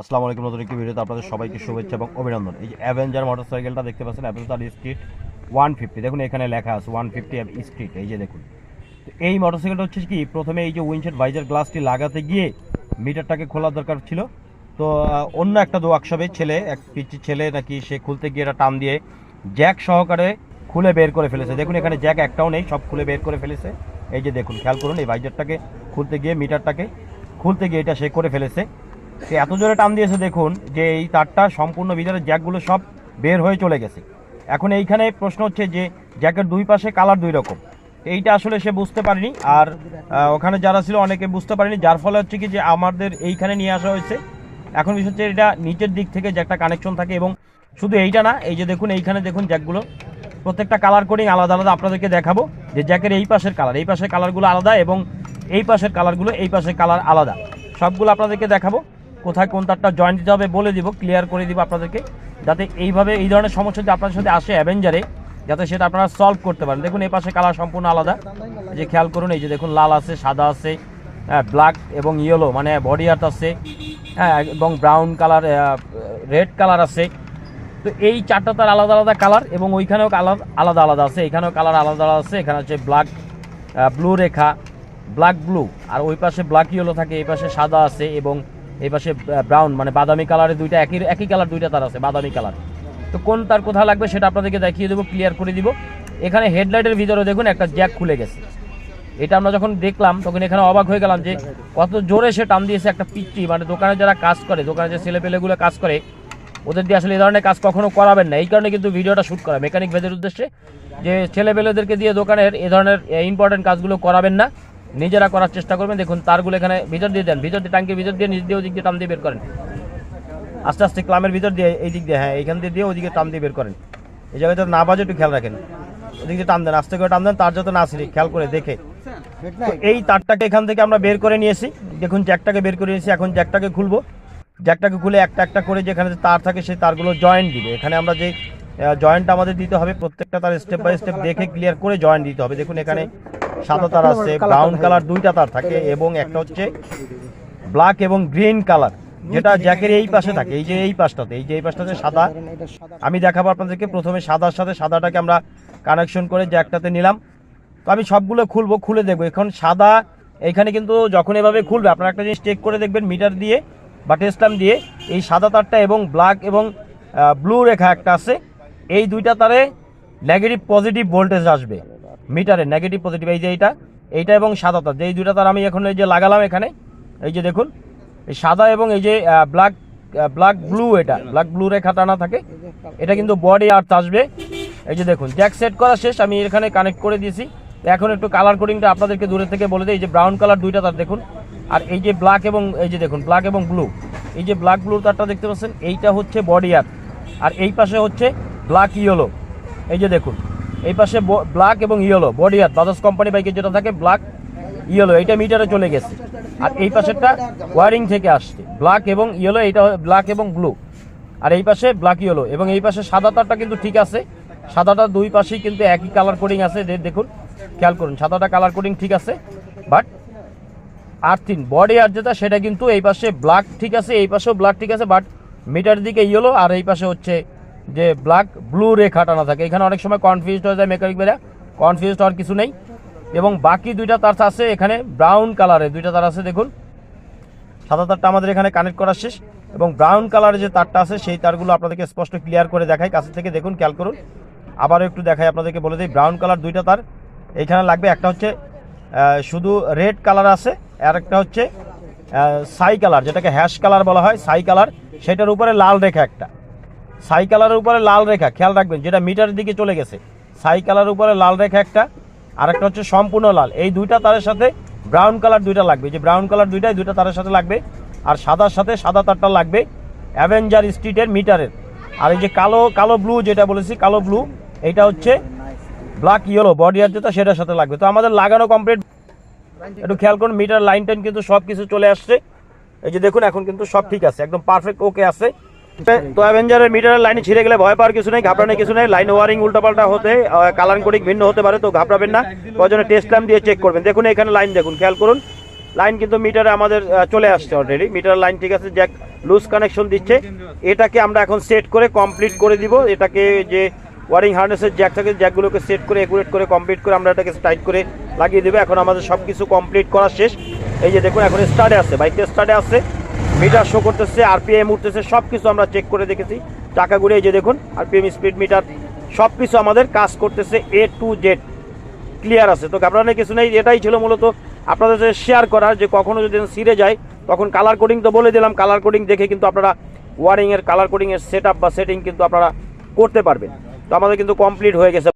আসসালামু আলাইকুম, নতুন একটি ভিডিওতে আপনাদের সবাইকে শুভেচ্ছা এবং অভিনন্দন। এই যে অ্যাভেঞ্জার মোটরসাইকেলটা দেখতে পাচ্ছেন অ্যাভেঞ্জার স্ট্রিট ওয়ান ফিফটি দেখুন, এখানে লেখা আছে ওয়ান ফিফটি স্ট্রিট এই যে দেখুন। তো এই মোটরসাইকেলটা হচ্ছে কি, প্রথমে এই যে উইন্ডশেড ভাইজার গ্লাসটি লাগাতে গিয়ে মিটারটাকে খোলার দরকার ছিল। তো অন্য একটা ওয়ার্কশপে ছেলে, এক পিচি ছেলে নাকি সে খুলতে গিয়ে এটা টান দিয়ে জ্যাক সহকারে খুলে বের করে ফেলেছে। দেখুন, এখানে জ্যাক একটাও নেই, সব খুলে বের করে ফেলেছে। এই যে দেখুন, খেয়াল করুন, এই ভাইজারটাকে খুলতে গিয়ে মিটারটাকে খুলতে গিয়ে এটা সে করে ফেলেছে। সে এত জোরে টান দিয়েছে দেখুন যে এই তারটা সম্পূর্ণ ভিতরে জ্যাকগুলো সব বের হয়ে চলে গেছে। এখন এইখানে প্রশ্ন হচ্ছে যে জ্যাকের দুই পাশে কালার দুই রকম। এইটা আসলে সে বুঝতে পারেনি আর ওখানে যারা ছিল অনেকে বুঝতে পারেনি, যার ফলে হচ্ছে কি যে আমাদের এইখানে নিয়ে আসা হয়েছে। এখন বিষয় হচ্ছে এটা নিচের দিক থেকে যে একটা কানেকশন থাকে এবং শুধু এইটা না, এই যে দেখুন, এইখানে দেখুন জ্যাকগুলো। প্রত্যেকটা কালার কোডিং আলাদা আলাদা আপনাদেরকে দেখাবো যে জ্যাকের এই পাশের কালার এই পাশের কালারগুলো আলাদা এবং এই পাশের কালারগুলো এই পাশের কালার আলাদা। সবগুলো আপনাদেরকে দেখাবো। কোথায় কোন তারটা জয়েন্ট দিতে হবে বলে দিব ক্লিয়ার করে দিব আপনাদেরকে, যাতে এইভাবে এই ধরনের সমস্যা যদি আপনাদের সাথে আসে অ্যাভেঞ্জারে যাতে সেটা আপনারা সলভ করতে পারেন। দেখুন, এই পাশে কালার সম্পূর্ণ আলাদা। যে খেয়াল করুন, এই যে দেখুন, লাল আছে, সাদা আছে হ্যাঁ ব্ল্যাক এবং ইয়েলো মানে বডি আর্ট আছে হ্যাঁ এবং ব্রাউন কালার রেড কালার আছে। তো এই চারটা তার আলাদা আলাদা কালার এবং ওইখানেও কালার আলাদা আলাদা আছে, এখানেও কালার আলাদা আলাদা আছে, এখানে হচ্ছে ব্ল্যাক ব্লু রেখা ব্ল্যাক ব্লু আর ওই পাশে ব্ল্যাক ইয়েলো থাকে, এই পাশে সাদা আছে এবং এই পাশে ব্রাউন মানে বাদামি কালারের দুইটা, একই একই কালার দুইটা তার আছে, বাদামি কালার তো কোন তার কোথায় লাগবে সেটা আপনাদেরকে দেখিয়ে দেবো ক্লিয়ার করে দিব। এখানে হেডলাইটের ভিতরে দেখুন, একটা জ্যাক খুলে গেছে। এটা আমরা যখন দেখলাম, তখন এখানে অবাক হয়ে গেলাম যে, কত জোরে সে টান দিয়েছে একটা পিচ্ছি মানে দোকানে যারা কাজ করে, দোকানে যে ছেলেপেলেগুলো কাজ করে, ওদের দিয়ে আসলে এই ধরনের কাজ কখনো করাবেন না। এই কারণে কিন্তু ভিডিওটা শ্যুট করা মেকানিক ভেদের উদ্দেশ্যে, যে ছেলেপেলেদেরকে দিয়ে দোকানের এ ধরনের ইম্পর্টেন্ট কাজগুলো করাবেন না। নিজেরা করার চেষ্টা করবেন। দেখুন, তারগুলো এখানে ভিতর দিয়ে দেন। ভিতর দিয়ে ট্যাঙ্কের ভিতর দিয়ে, নিচ দিয়ে ওদিক দিয়ে টান দিয়ে বের করেন। আস্তে আস্তে ক্লামের ভিতর দিয়ে, এই দিক দিয়ে হ্যাঁ এইখান দিয়ে দিয়ে ওদিকে টান দিয়ে বের করেন। এই জায়গায় যাতে না বাজে একটু খেয়াল রাখেন। ওদিক দিয়ে টান দেন, আস্তে করে টান দেন, তার যাতে না আসে খেয়াল করে দেখে। এই তারটাকে এখান থেকে আমরা বের করে নিয়েছি দেখুন, জ্যাকটাকে বের করে নিয়েছি এখন জ্যাকটাকে খুলবো। জ্যাকটাকে খুলে একটা একটা করে যেখানে তার থাকে, সেই তারগুলো জয়েন্ট দিবে। এখানে আমরা যে জয়েন্ট আমাদের দিতে হবে, প্রত্যেকটা তার স্টেপ বাই স্টেপ দেখে ক্লিয়ার করে জয়েন্ট দিতে হবে। দেখুন, এখানে সাদা তার আছে ব্রাউন কালার দুইটা তার থাকে এবং একটা হচ্ছে ব্ল্যাক এবং গ্রিন কালার যেটা জ্যাকের এই পাশে থাকে এই যে এই পাশটাতে এই যে এই পাশটাতে সাদা। আমি দেখাবো আপনাদেরকে প্রথমে সাদার সাথে সাদাটাকে আমরা কানেকশন করে জ্যাকটাতে নিলাম। তো আমি সবগুলো খুলবো খুলে দেখব। এখন সাদা এখানে কিন্তু যখন এভাবে খুলবে আপনারা একটা জিনিস চেক করে দেখবেন মিটার দিয়ে বা টেস্টাম দিয়ে এই সাদা তারটা এবং ব্ল্যাক এবং ব্লু রেখা একটা আছে। এই দুইটা তারে নেগেটিভ পজিটিভ ভোল্টেজ আসবে। মিটারে নেগেটিভ পজিটিভ এই যে এইটা এইটা এবং সাদা তার যে এই দুইটা তার আমি এখন এই যে লাগালাম এখানে, এই যে দেখুন, এই সাদা এবং এই যে ব্ল্যাক ব্ল্যাক ব্লু এটা ব্ল্যাক ব্লু রেখা টানা থাকে, এটা কিন্তু বডি আর্থ আসবে। এই যে দেখুন জ্যাক সেট করা শেষ, আমি এখানে কানেক্ট করে দিয়েছি। এখন একটু কালার কোডিংটা আপনাদেরকে দূরে থেকে বলে দিই, এই যে ব্রাউন কালার দুইটা তার দেখুন, আর এই যে ব্ল্যাক এবং, এই যে দেখুন ব্ল্যাক এবং ব্লু এই যে ব্ল্যাক ব্লু তারটা দেখতে পাচ্ছেন, এইটা হচ্ছে বডি আর্থ আর এই পাশে হচ্ছে ব্ল্যাক ইয়েলো এই যে দেখুন। এই পাশে ব্ল্যাক এবং yellow body earth Bajaj company বাইকে যেটা থাকে ব্ল্যাক ইয়েলো এইটা মিটারে চলে গেছে। আর এই পাশেরটা ওয়ারিং থেকে আসছে ব্ল্যাক এবং ইয়েলো এইটা ব্ল্যাক এবং ব্লু আর এই পাশে ব্ল্যাক ইয়েলো এবং এই পাশে সাদা তারটা কিন্তু ঠিক আছে। সাদাটা দুই পাশেই কিন্তু একই কালার কোডিং আছে দেখুন, খেয়াল করুন, সাদাটা কালার কোডিং ঠিক আছে বাট আর্থিন বডি আর যেটা, সেটা কিন্তু এই পাশে ব্ল্যাক ঠিক আছে, এই পাশেও ব্ল্যাক ঠিক আছে বাট মিটার দিকে ইয়েলো আর এই পাশে হচ্ছে যে ব্ল্যাক ব্লু রেখা টানা থাকে। এখানে অনেক সময় কনফিউজড হয়ে যায় মেকানিক বেরা কনফিউজড হওয়ার কিছু নেই। এবং বাকি দুইটা তার আছে এখানে ব্রাউন কালারের দুইটা তার আছে দেখুন। সাদা তারটা আমাদের এখানে কানেক্ট করা শেষ। এবং ব্রাউন কালারের যে তারটা আছে, সেই তারগুলো আপনাদেরকে স্পষ্ট ক্লিয়ার করে দেখাই। কাছে থেকে দেখুন, খেয়াল করুন। আবারও একটু দেখাই আপনাদেরকে বলে দিই ব্রাউন কালার দুইটা তার। এইখানে লাগবে একটা হচ্ছে শুধু রেড কালার আছে, আর একটা হচ্ছে সাই কালার যেটাকে হ্যাশ কালার বলা হয় সাই কালার সেটার উপরে লাল রেখা একটা। সাই কালারের উপরে লাল রেখা, খেয়াল রাখবেন, যেটা মিটারের দিকে চলে গেছে। সাই উপরে লাল রেখা একটা আর একটা হচ্ছে সম্পূর্ণ লাল। এই দুইটা তারের সাথে ব্রাউন কালার দুইটা লাগবে। যে ব্রাউন কালার দুইটাই দুইটা তারের সাথে লাগবে, আর সাদার সাথে সাদা তারটা লাগবে অ্যাভেঞ্জার স্ট্রিটের মিটারের। আর এই যে কালো কালো ব্লু যেটা বলেছি, কালো ব্লু এইটা হচ্ছে ব্ল্যাক ইয়েলো বডি আর যেটা সেটার সাথে লাগবে। তো আমাদের লাগানো কমপ্লিট একটু খেয়াল করুন, মিটার লাইন টাইন কিন্তু সব কিছু চলে আসছে। এই যে দেখুন, এখন কিন্তু সব ঠিক আছে, একদম পারফেক্ট ওকে আছে। তো অ্যাভেঞ্জারের মিটারের লাইনে ছিঁড়ে গেলে ভয় পাওয়ার কিছু নেই, ঘাবড়ানোর কিছু নেই। লাইন ওয়ারিং উল্টাপাল্টা হতে কালার কোডিং ভিন্ন হতে পারে, তো ঘাবড়াবেন না। প্রয়োজনে টেস্ট ল্যাম্প দিয়ে চেক করবেন। দেখুন, এখানে লাইন দেখুন, খেয়াল করুন। লাইন কিন্তু মিটারে আমাদের চলে আসছে অলরেডি মিটার লাইন ঠিক আছে জ্যাক লুজ কানেকশন দিচ্ছে। এটাকে আমরা এখন সেট করে কমপ্লিট করে দিব। এটাকে যে ওয়ারিং হার্নেসের জ্যাক থাকে জ্যাকগুলোকে সেট করে একুরেট করে কমপ্লিট করে আমরা এটাকে টাইট করে লাগিয়ে দেবো। এখন আমাদের সব কিছু কমপ্লিট করা শেষ। এই যে দেখুন, এখন স্টার্টে আছে বাইকটা স্টার্টে আছে। মিটার শো করতেছে আরপিএম উঠতেছে সব কিছু আমরা চেক করে দেখেছি। টাকা ঘুরে যে দেখুন আরপিএম স্পিড মিটার সব কিছু আমাদের কাজ করতেছে এ টু জেড ক্লিয়ার আছে? তো ঘাবড়ানোর কিছু নেই, এটাই ছিল মূলত আপনাদের সাথে শেয়ার করার যে কখনো যদি সিরে যায় তখন কালার কোডিং তো বলে দিলাম কালার কোডিং দেখে কিন্তু আপনারা ওয়ারিংয়ের কালার কোডিংয়ের সেট আপ বা সেটিং কিন্তু আপনারা করতে পারবেন। তো আমাদের কিন্তু কমপ্লিট হয়ে গেছে।